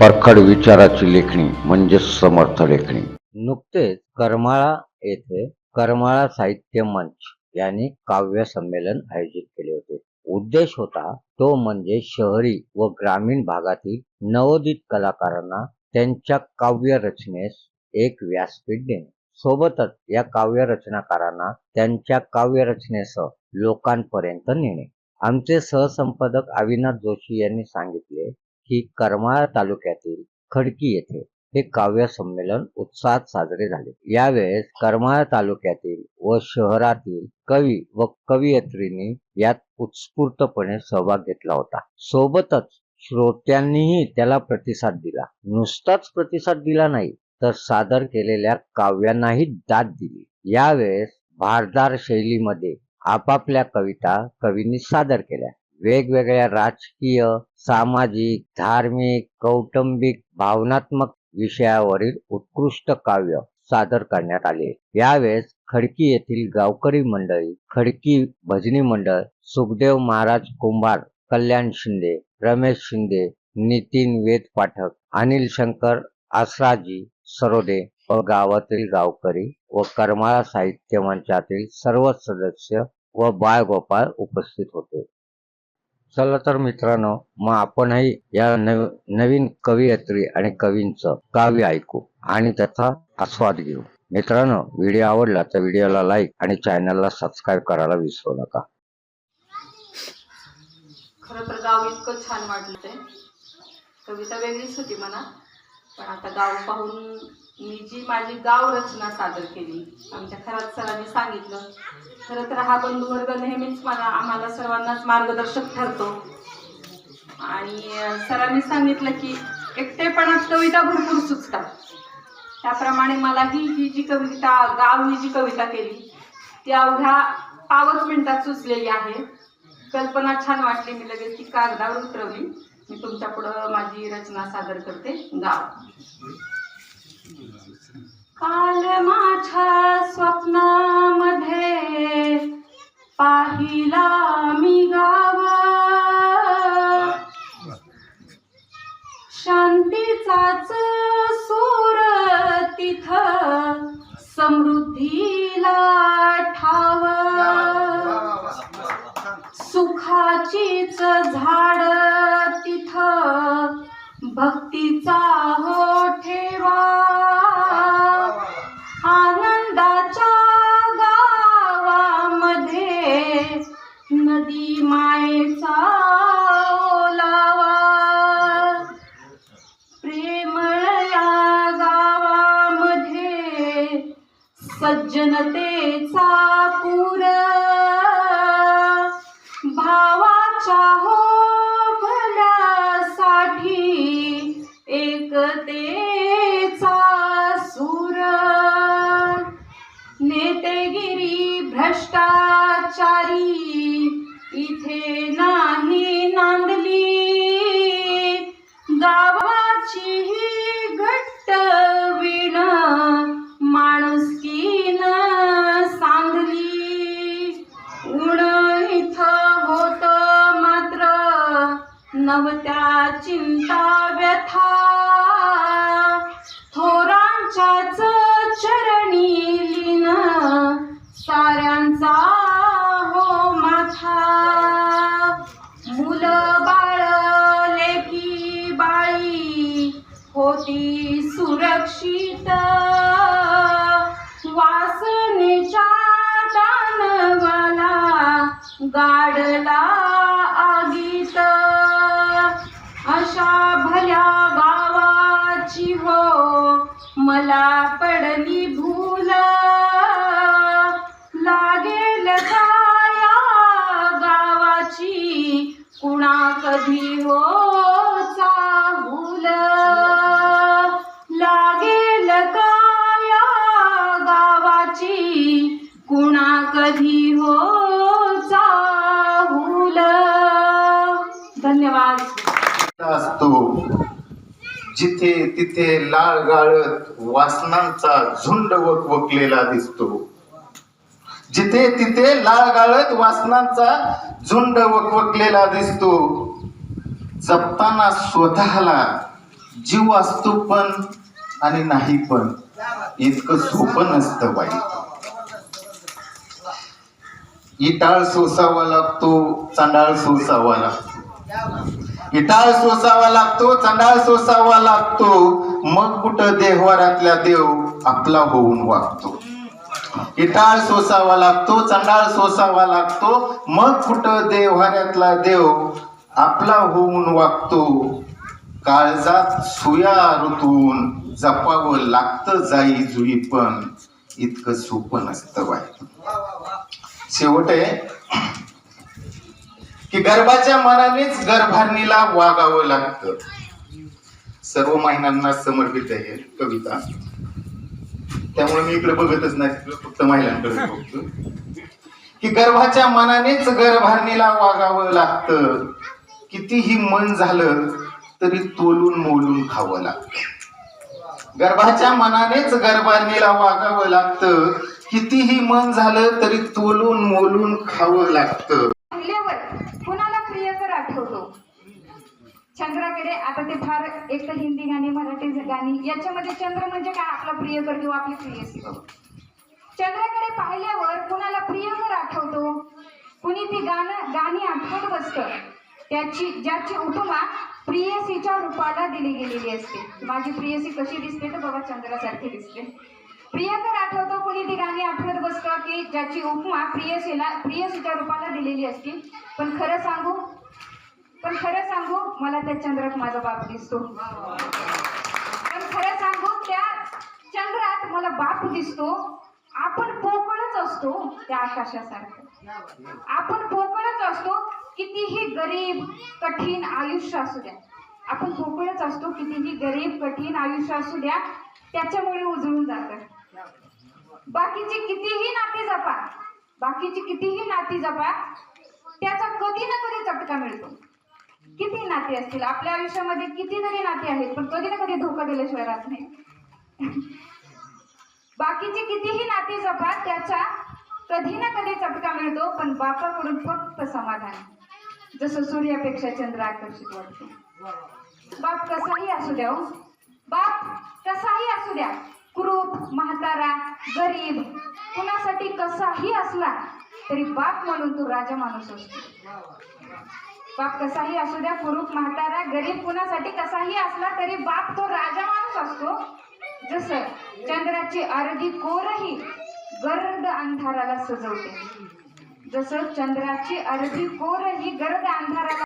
परखड विचाराची लेखणी म्हणजे समर्थ लेखणी. नुकतेच करमाळा येथे करमाळा साहित्य मंच यांनी काव्य संमेलन आयोजित केले होते. उद्देश होता तो म्हणजे शहरी व ग्रामीण भागातील नवोदित कलाकारांना त्यांच्या काव्य रचनेस एक व्यासपीठ देणे. सोबतच या काव्य रचनाकारांना त्यांच्या काव्य रचनेसह लोकांपर्यंत नेणे. आमचे सहसंपादक अविनाश जोशी यांनी सांगितले की करमाळ तालुक्यातील खडकी येथे हे काव्य संमेलन उत्साहात साजरे झाले. यावेळेस करमाळ तालुक्यातील व शहरातील कवी व कवयित्रींनी यात उत्स्फूर्तपणे सहभाग घेतला होता. सोबतच श्रोत्यांनीही त्याला प्रतिसाद दिला. नुसताच प्रतिसाद दिला नाही तर सादर केलेल्या काव्यांनाही दाद दिली. यावेळेस भारदार शैलीमध्ये आपापल्या कविता कवींनी सादर केल्या. वेगवेगळ्या राजकीय सामाजिक धार्मिक कौटुंबिक भावनात्मक विषयावरील उत्कृष्ट काव्य सादर करण्यात आले. यावेळेस खडकी येथील गावकरी मंडळी खडकी भजनी मंडळ सुखदेव महाराज कुंभार कल्याण शिंदे रमेश शिंदे नितीन वेद पाठक अनिल शंकर आसराजी सरोदे व गावातील गावकरी व करमाळा साहित्य मंचातील सर्व सदस्य व बाळगोपाळ उपस्थित होते. चला तर मित्रांनो मग आपणही या नव नवीन कवयित्री आणि कवींचं काव्य ऐकू आणि त्याचा आस्वाद घेऊ. मित्रांनो व्हिडिओ आवडला तर व्हिडिओला लाईक आणि चॅनलला सबस्क्राईब करायला विसरू नका. खरं तर गाव इतकं छान वाटलं ते. कविता वेगळीच होती म्हणा. पण आता गाव पाहून मी जी माझी गाव रचना सादर केली आमच्या खरात सरांनी सांगितलं. खरं तर हा बंधुवर्ग नेहमीच मला आम्हाला सर्वांनाच मार्गदर्शक ठरतो. आणि सरांनी सांगितलं की एकटेपणात कविता भरपूर सुचतात. त्याप्रमाणे मला ही ही जी कविता गाव ही जी कविता केली ती अवघ्या पावच मिनिटात सुचलेली आहे. कल्पना छान वाटली मी लगेच ती कागदावर उतरवली. मी तुमच्या पुढं माझी रचना सादर करते. गाव काल माझ्या स्वप्नामध्ये पाहिला मी गाव. शांतीचाच सज्जनतेचा पूर. भावाच्या हो भल्यासाठी एकतेचा सूर. नेतेगिरी भ्रष्टा नवत्या चिंता व्यथा. थोरांच्याच चरणी लीन साऱ्यांचा हो माथा मुलं बाळ लेकी बाळी होती सुरक्षित. वासनेच्या दानवाला गाडला मला पडली भूल. लागेल या गावाची कुणा कधी हो चाहूल. लागेल या गावाची कुणा कधी हो जिथे तिथे लाल गाळत वासनांचा झुंड वकवकलेला दिसतो. जिथे तिथे लाल गाळत वासनांचा झुंड वकवकलेला दिसतो. जपताना स्वतःला जीव असतो पण आणि नाही पण. इतकं सोपं नसतं बाई. इटाळ सोसावा लागतो चांडाळ सोसावा लागतो. इटाळ सोसावा लागतो चंडाळ सोसावा लागतो. मग कुठं देहवारातल्या देव आपला होऊन वागतो. इटाळ सोसावा लागतो चंडाळ सोसावा लागतो. मग कुठं देव्हाऱ्यातला देव आपला होऊन वागतो. काळजात सुया ऋतून जपावं लागतं जाई जुई पण. इतकं सोपं नसतं बाई. शेवट आहे. की गर्भाच्या मनानेच गर्भारणीला वागावं लागतं. सर्व महिलांना समर्पित आहे कविता. त्यामुळे मी इकडे बघतच नाही फक्त महिलांकडे बघतो की गर्भाच्या मनानेच गर्भारणीला वागावं लागतं. कितीही मन झालं तरी तोलून मोलून खावं लागतं. गर्भाच्या मनानेच गर्भारणीला वागावं लागतं. कितीही मन झालं तरी तोलून मोलून खावं लागतं. होतो. चंद्राकडे आता ते फार एक तर हिंदी गाणी मराठी गाणी याच्यामध्ये चंद्र म्हणजे काय? आपला प्रियकर किंवा आपली प्रियसी चंद्राकडे पाहिल्यावर कुणाला प्रियकर आठवतो कुणी ती गाणं गाणी आठवत बसतं? त्याची ज्याची उपमा प्रियसीच्या रूपाला दिली गेलेली असते. माझी प्रियसी कशी दिसते तर बाबा चंद्रासारखी दिसते. प्रियकर आठवतो कुणी ती गाणी आठवत बसतं की ज्याची उपमा प्रियसीला प्रियसीच्या रूपाला दिलेली असते? पण खरं सांगू पण खरं सांगू मला त्या चंद्रात माझा बाप दिसतो. पण खरं सांगू त्या चंद्रात मला बाप दिसतो. आपण पोकळच असतो त्या आकाशासारखं. आपण पोकळच असतो कितीही गरीब कठीण आयुष्य असू द्या. आपण पोकळच असतो कितीही गरीब कठीण आयुष्य असू द्या त्याच्यामुळे उजळून जातं. बाकीची कितीही नाती जपा बाकीची कितीही नाती जपा त्याचा कधी ना कधी चटका मिळतो. किती नाते असतील? आपल्या आयुष्यामध्ये कितीतरी नाते आहेत पण कधी ना कधी धोका दिल्याशिवाय राहत नाही. बाकीची कितीही नाते जपा त्याचा कधी ना कधी चटका मिळतो पण बापाकडून फक्त समाधान. जसं सूर्यापेक्षा चंद्र आकर्षित वाटतो. बाप कसाही असू द्या हो. बाप कसाही असू द्या. क्रूप म्हातारा गरीब कुणासाठी कसाही असला तरी बाप म्हणून तो राजा माणूस असतो. बाप कसाही असू द्या पुरुष म्हातारा गरीब कुणासाठी कसाही असला तरी बाप तो राजा माणूस असतो. जसं चंद्राची अर्धी कोरही गर्द अंधाराला सजवते. जसं चंद्राची अर्धी कोरही गर्द अंधाराला